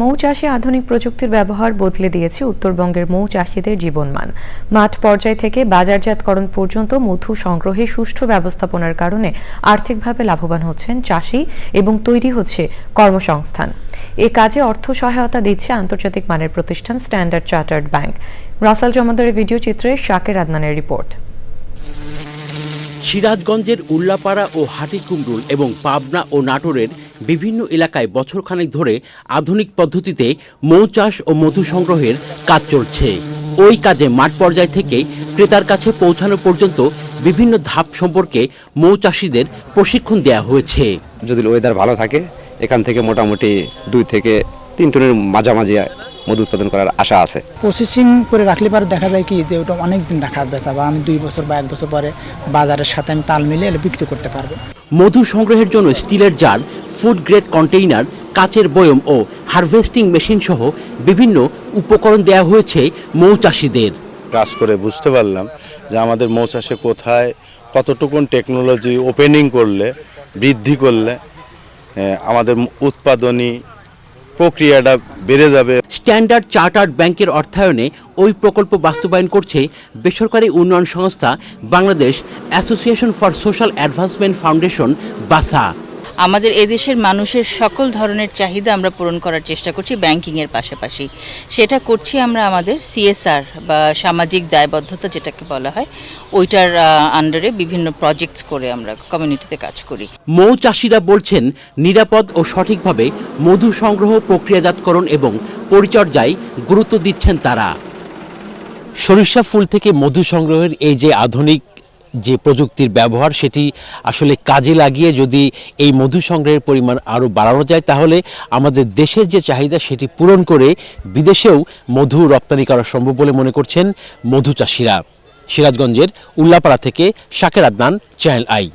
মৌ চাষে আধুনিক প্রযুক্তির ব্যবহার বদলে দিয়েছে উত্তরবঙ্গের মৌ চাষিদের জীবনমান। মাঠ পর্যায় থেকে বাজারজাতকরণ পর্যন্ত মধু সংগ্রহে সুষ্ঠু ব্যবস্থাপনার কারণে আর্থিকভাবে লাভবান হচ্ছেন চাষি এবং তৈরি হচ্ছে কর্মসংস্থান। এ কাজে অর্থ সহায়তা দিচ্ছে আন্তর্জাতিক মানের প্রতিষ্ঠান স্ট্যান্ডার্ড চার্টার্ড ব্যাংক। রাসাল জমাদারের ভিডিও চিত্রে শাকের আদনানের রিপোর্ট। সিরাজগঞ্জের উল্লাপাড়া ও হাটিকুমরুল এবং পাবনা ও নাটোরের বিভিন্ন এলাকায় বছরখানেক ধরে আধুনিক পদ্ধতিতে মৌ চাষ ও মধু সংগ্রহের কাজ চলছে। ওই কাজে মাঠ পর্যায় থেকে ক্রেতার কাছে পৌঁছানো পর্যন্ত বিভিন্ন ধাপ সম্পর্কে মৌ চাষিদের প্রশিক্ষণ দেওয়া হয়েছে। যদি ওয়েদার ভালো থাকে এখান থেকে মোটামুটি দুই থেকে তিন টনের মাঝামাঝি মধু উৎপাদন করার আশা আছে। প্রসেসিং করে রাখলে পরে দেখা যায় কি যে ওটা অনেক দিন রাখার ব্যথা বা আমি দুই বছর বা এক বছর পরে বাজারের সাথে আমি তাল মিলে এলে বিক্রি করতে পারব। মধু সংগ্রহের জন্য স্টিলের জার ফুড গ্রেড কন্টেইনার কাচের বয়ম ও হারভেস্টিং মেশিন সহ বিভিন্ন উপকরণ দেওয়া হয়েছে মৌ চাষিদের। কাজ করে বুঝতে পারলাম যে আমাদের মৌচাষে কোথায় কতটুকুন টেকনোলজি ওপেনিং করলে বৃদ্ধি করলে আমাদের উৎপাদনী প্রক্রিয়াটা বেড়ে যাবে। স্ট্যান্ডার্ড চার্টার্ড ব্যাংকের অর্থায়নে ওই প্রকল্প বাস্তবায়ন করছে বেসরকারি উন্নয়ন সংস্থা Bangladesh Association for Social Advancement Foundation BASA. আমাদের এদেশের মানুষের সকল ধরনের চাহিদা আমরা পূরণ করার চেষ্টা করছি ব্যাংকিংয়ের পাশাপাশি। সেটা করছি আমরা আমাদের সিএসআর বা সামাজিক দায়বদ্ধতা যেটাকে বলা হয় ওইটার আন্ডারে বিভিন্ন প্রজেক্টস করে আমরা কমিউনিটিতে কাজ করি। মৌ চাষিরা বলছেন নিরাপদ ও সঠিকভাবে মধু সংগ্রহ প্রক্রিয়াজাতকরণ এবং পরিচর্যায় গুরুত্ব দিচ্ছেন তারা। সরিষা ফুল থেকে মধু সংগ্রহের এই যে আধুনিক যে প্রযুক্তির ব্যবহার সেটি আসলে কাজে লাগিয়ে যদি এই মধু সংগ্রহের পরিমাণ আরও বাড়ানো যায়, তাহলে আমাদের দেশের যে চাহিদা সেটি পূরণ করে বিদেশেও মধু রপ্তানি করা সম্ভব বলে মনে করছেন মধু চাষিরা। সিরাজগঞ্জের উল্লাপাড়া থেকে শাকের আদনান, চ্যানেল আই।